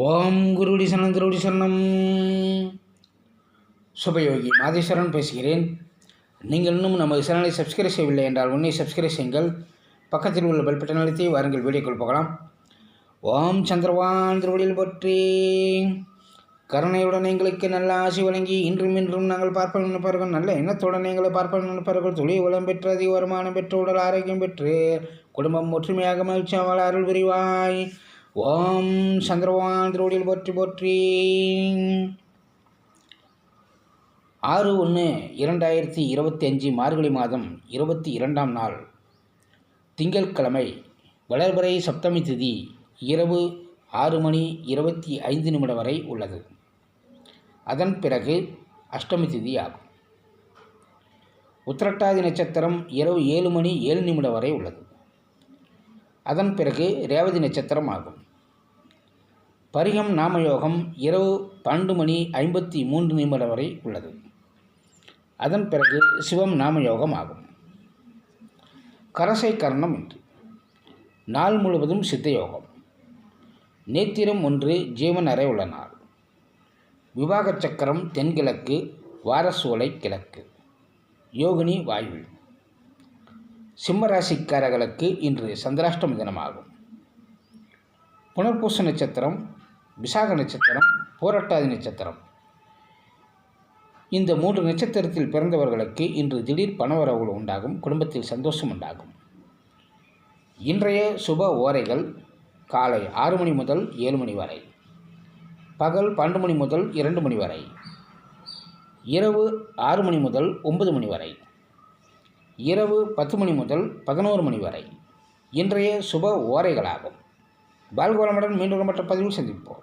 ஓம் குருடி சரணம் திருடி சரணம். சுபயோகி மாதேஸ்வரன் பேசுகிறேன். நீங்கள் இன்னும் நமது சேனலை சப்ஸ்கிரைப் செய்யவில்லை என்றால் உன்னை சப்ஸ்கிரைப் செய்யுங்கள். பக்கத்தில் உள்ள பெல் பட்டன் அழுத்தி வாருங்கள் வீடியோக்குள் போகலாம். ஓம் சந்திரவான் திருவடியில் பற்றி. கருணையுடன் எங்களுக்கு நல்ல ஆசி வழங்கி இன்றும் இன்றும் நாங்கள் பார்ப்போம் நினைப்பார்கள் நல்ல எண்ணத்துடன் எங்களை பார்ப்போம் நினைப்பார்கள் துளி உளம் பெற்று அதிக வருமானம் பெற்று உடல் ஆரோக்கியம் பெற்று குடும்பம் ஒற்றுமையாக மகிழ்ச்சியாக அருள் புரிவாய். ஓம் சந்திரவான் திருவடியில் போற்றி போற்றி. ஆறு ஒன்று இரண்டாயிரத்தி இருபத்தி அஞ்சு மார்கழி மாதம் இருபத்தி இரண்டாம் நாள் திங்கட்கிழமை வளர்பிறை சப்தமி திதி இரவு ஆறு மணி இருபத்தி ஐந்து நிமிடம் வரை உள்ளது. அதன் பிறகு அஷ்டமி திதி ஆகும். உத்திரட்டாதி நட்சத்திரம் இரவு ஏழு மணி ஏழு நிமிடம் வரை உள்ளது. அதன் பிறகு ரேவதி நட்சத்திரம் ஆகும். பரிகம் நாமயோகம் இரவு பன்னெண்டு மணி ஐம்பத்தி மூன்று நிமிடம் வரை உள்ளது. அதன் பிறகு சிவம் நாமயோகம் ஆகும். கரசை கரணம் இன்று. நாள் முழுவதும் சித்தயோகம். நேத்திரம் ஒன்று ஜீவன் அறை உள்ள நாள். விவாக சக்கரம் தென்கிழக்கு வாரசோலை கிழக்கு. யோகினி வாயு சிம்மராசிக்காரர்களுக்கு இன்று சந்திராஷ்டம தினமாகும். புனர்பூச நட்சத்திரம் விசாக நட்சத்திரம் போராட்டாதி நட்சத்திரம். இந்த மூன்று நட்சத்திரத்தில் பிறந்தவர்களுக்கு இன்று திடீர் பணவரவுகள் உண்டாகும் குடும்பத்தில் சந்தோஷம் உண்டாகும். இன்றைய சுப ஓரைகள் காலை ஆறு மணி முதல் ஏழு மணி வரை பகல் பன்னெண்டு மணி முதல் இரண்டு மணி வரை இரவு ஆறு மணி முதல் ஒன்பது மணி வரை. இரவு பத்து மணி முதல் பதினோரு மணி வரை. இன்றைய சுப ஓரைகளாகும். பால்கோலமுடன் மீண்டும் மற்ற பதிவில் சந்திப்போம்.